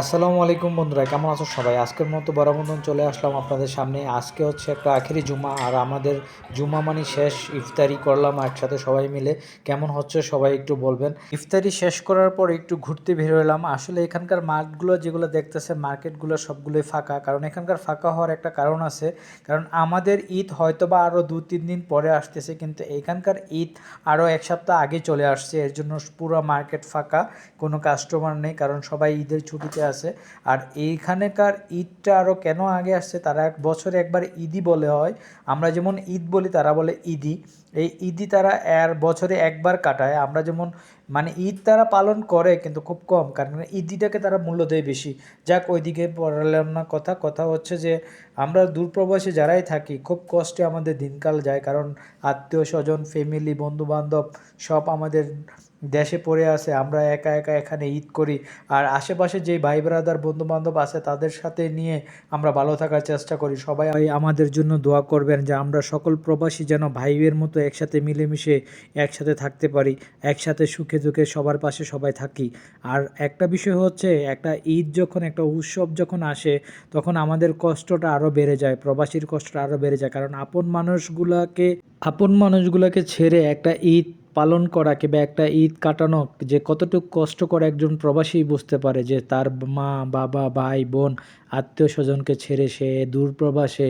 আসসালামু আলাইকুম বন্ধুরা, কেমন আছো সবাই? আজকের মতো মতন চলে আসলাম আপনাদের সামনে। আজকে হচ্ছে একটা আখেরি জুমা, আর আমাদের জুমা মানে শেষ ইফতারি করলাম একসাথে সবাই মিলে। কেমন হচ্ছে সবাই একটু বলবেন। ইফতারি শেষ করার পর একটু ঘুরতে বের হলাম। আসলে এখানকার মার্কগুলো যেগুলো দেখতেছে মার্কেটগুলো সবগুলোই ফাঁকা। কারণ এখানকার ফাঁকা হওয়ার একটা কারণ আছে। কারণ আমাদের ঈদ হয়তো বা আরও দু, তিন দিন পরে আসতেছে, কিন্তু এখানকার ঈদ আরও এক সপ্তাহ আগে চলে আসছে। এর জন্য পুরো মার্কেট ফাঁকা, কোনো কাস্টমার নেই। কারণ সবাই ঈদের ছুটিতে আছে। আর এইখানেকার ঈদটা আরও কেন আগে আসছে? তারা এক বছরে একবার ঈদই বলে হয়। আমরা যেমন ঈদ বলি, তারা বলে ঈদি এই ঈদই তারা এর বছরে একবার কাটায়। আমরা যেমন মানে ঈদ তারা পালন করে কিন্তু খুব কম, কারণ ঈদিটাকে তারা মূল্য দেয় বেশি। যাক, ওইদিকে পড়ালাম না কথা। কথা হচ্ছে যে, আমরা দূরপ্রবাসে যারাই থাকি, খুব কষ্টে আমাদের দিনকাল যায়, কারণ আত্মীয় স্বজন ফ্যামিলি বন্ধু বান্ধব সব আমাদের দেশে পড়ে আছে। আমরা একা একা এখানে ঈদ করি। আর আশেপাশে যেই ভাই ব্রাদার বন্ধু বান্ধব আছে, তাদের সাথে নিয়ে আমরা ভালো থাকার চেষ্টা করি। সবাই আমাদের জন্য দোয়া করবেন যে, আমরা সকল প্রবাসী যেন ভাইয়ের মতো একসাথে মিলেমিশে একসাথে থাকতে পারি, একসাথে সুখে দুঃখে সবার পাশে সবাই থাকি। আর একটা বিষয় হচ্ছে, একটা ঈদ যখন, একটা উৎসব যখন আসে, তখন আমাদের কষ্টটা আরও বেড়ে যায়, প্রবাসীর কষ্টটা আরও বেড়ে যায়। কারণ আপন মানুষগুলাকে, আপন মানুষগুলোকে ছেড়ে একটা ঈদ পালন করা কিংবা একটা ঈদ কাটানো যে কতটুকু কষ্ট করে একজন প্রবাসী বুঝতে পারে যে তার মা, বাবা, ভাই, বোন, আত্মীয় স্বজনকে ছেড়ে সে দূর প্রবাসে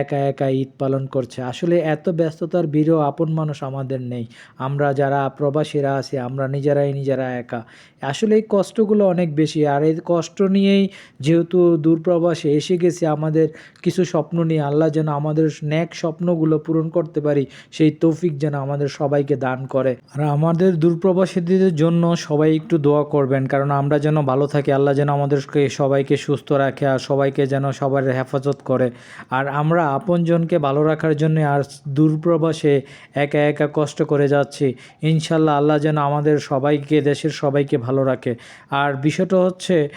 একা একা ঈদ পালন করছে। আসলে এত ব্যস্ততার বীরও আপন মানুষ আমাদের নেই। আমরা যারা প্রবাসীরা আছি, আমরা নিজেরাই নিজেরা একা। আসলে এই কষ্টগুলো অনেক বেশি। আর এই কষ্ট নিয়েই যেহেতু দূর প্রবাসে এসে গেছি, আমাদের কিছু স্বপ্ন নিয়ে আল্লাহ যেন আমাদের ন্যাক স্বপ্নগুলো পূরণ করতে পারি, সেই তৌফিক যেন আমাদের সবাইকে দান করে। আর আমাদের দূরপ্রবাসীদের জন্য সবাই একটু দোয়া করবেন, কারণ আমরা যেন ভালো থাকি। আল্লাহ যেন আমাদেরকে, সবাইকে সুস্থ রাখে আর সবাইকে যেন সবার হেফাজত করে। আর আমরা আপনজনকে ভালো রাখার জন্য আর দূরপ্রবাসে একা একা কষ্ট করে যাচ্ছি। ইনশাল্লাহ আল্লাহ যেন আমাদের সবাইকে, দেশের সবাইকে ভালো রাখে। আর বিষয়টা হচ্ছে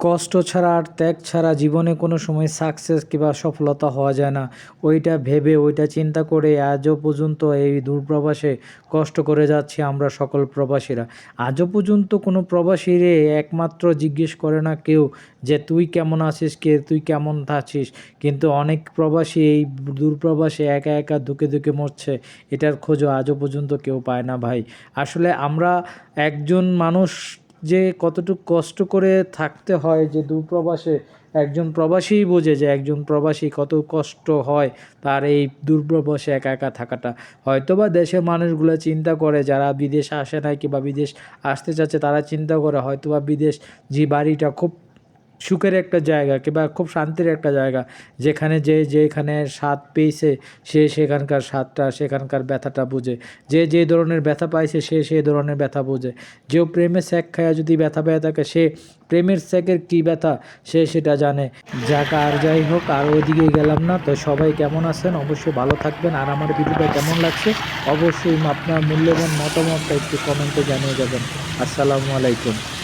কষ্ট ছাড়া আর ত্যাগ ছাড়া জীবনে কোনো সময় সাকসেস কিংবা সফলতা হওয়া যায় না। ওইটা ভেবে, ওইটা চিন্তা করে আজও পর্যন্ত এই দূরপ্রবাসে কষ্ট করে যাচ্ছি আমরা সকল প্রবাসীরা। আজও পর্যন্ত কোনো প্রবাসীরে একমাত্র জিজ্ঞেস করে না কেউ যে তুই কেমন আছিস, কে তুই কেমন আছিস? কিন্তু অনেক প্রবাসী এই দূরপ্রবাসে একা একা ধুকে ধুকে মরছে, এটার খোঁজও আজও পর্যন্ত কেউ পায় না ভাই। আসলে আমরা একজন মানুষ যে কতটুকু কষ্ট করে থাকতে হয় যে দূরপ্রবাসে একজন প্রবাসীই বোঝে যে একজন প্রবাসী কত কষ্ট হয় তার এই দূরপ্রবাসে একা একা থাকাটা। হয়তোবা দেশের মানুষগুলো চিন্তা করে যারা বিদেশে আসে নাই কিংবা বিদেশ আসতে চাচ্ছে তারা চিন্তা করে হয়তোবা বিদেশ যে বাড়িটা খুব সুখের একটা জায়গা কিংবা খুব শান্তির একটা জায়গা। যেখানে যে যেখানে স্বাদ পেয়েছে, সে সেখানকার স্বাদটা, সেখানকার ব্যথাটা বুঝে। যে যে ধরনের ব্যথা পাইছে, সে সেই ধরনের ব্যথা বুঝে। যেও প্রেমের স্যাক খায়া যদি ব্যথা পেয়ে থাকে, সে প্রেমের স্যাকের কী ব্যথা, সে সেটা জানে। যাক, আর যাই হোক, আর ওইদিকে গেলাম না। তো সবাই কেমন আছেন? অবশ্যই ভালো থাকবেন। আর আমার ভিডিওটা কেমন লাগছে? অবশ্যই আপনার মূল্যবান মতামতটা একটু কমেন্টে জানিয়ে যাবেন। আসসালামু আলাইকুম।